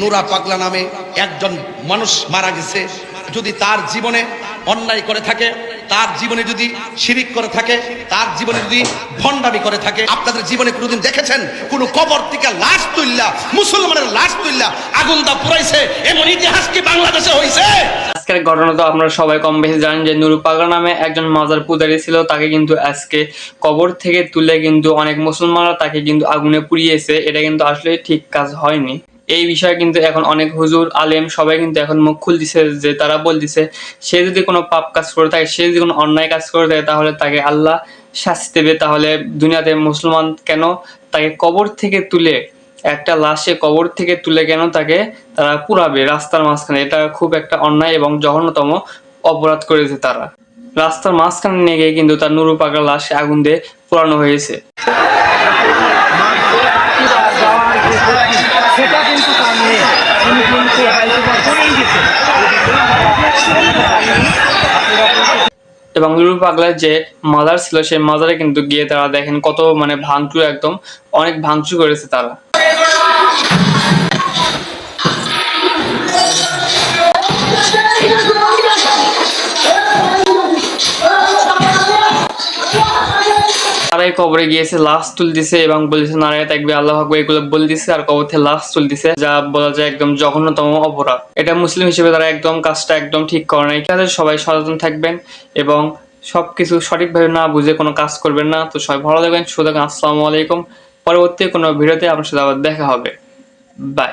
নুরা পাগলা নামে একজন মানুষ মারা গেছে। যদি তার জীবনে অন্যায় করে থাকে, তার জীবনে যদি শিরিক করে থাকে, তার জীবনে যদি ভণ্ডামি করে থাকে, আপনাদের জীবনে কোনোদিন দেখেছেন? কোন কবর থেকে লাশ তুললা মুসলমানের লাশ তুললা আগুন দা পুরাইছে, এমন ইতিহাস কি বাংলাদেশে হয়েছে আজকের ঘটনা তো আপনারা সবাই কম বেশি জানেন যে নুরু পাগলা নামে একজন মাজার পূজারী ছিল, তাকে কিন্তু আজকে কবর থেকে তুলে কিন্তু অনেক মুসলমানরা তাকে কিন্তু আগুনে পুড়িয়েছে। এটা কিন্তু আসলে ঠিক কাজ হয়নি। এই বিষয়ে কিন্তু এখন অনেক হুজুর, আলেম সবাই কিন্তু এখন মুখ খুলতেছে যে তারা বলতেছে, সে যদি কোনো পাপ কাজ করে থাকে, সে যদি কোনো অন্যায় কাজ করে থাকে, তাহলে তাকে আল্লাহ শাস্তি দেবে। তাহলে দুনিয়াতে মুসলমান কেন তাকে কবর থেকে তুলে, একটা লাশে কবর থেকে তুলে কেন তাকে তারা পুরাবে রাস্তার মাঝখানে? এটা খুব একটা অন্যায় এবং জঘন্যতম অপরাধ করেছে তারা। রাস্তার মাঝখানে নিয়ে গিয়ে কিন্তু তার নুরু পাকার লাশে আগুন দিয়ে পোড়ানো হয়েছে সেটা কিন্তু তার মেয়ে তিনি কিন্তু হয়তো বা করেই গেছে এবং লুলু পাগলার যে মাজার ছিল, সেই মাজারে কিন্তু গিয়ে তারা দেখেন কত মানে ভাঙচুর একদম, অনেক ভাঙচুর করেছে তারা। তারাই কবরে গিয়েছে, লাশ তুলতেছে এবং বলেছে নারায় থাকবে, আল্লাহ আকবর এগুলো বলতেছে আর কবর থেকে লাশ তুলতেছে যা বলা যায় একদম জঘন্যতম অপরাধ। এটা মুসলিম হিসেবে তারা একদম কাজটা একদম ঠিক করে নাই। তাদের সবাই সচেতন থাকবেন এবং সবকিছু সঠিকভাবে না বুঝে কোনো কাজ করবেন না। তো সবাই ভালো থাকবেন সুতরাং আসসালামু আলাইকুম। পরবর্তী কোনো ভিডিওতে আপনার সাথে আবার দেখা হবে। বাই।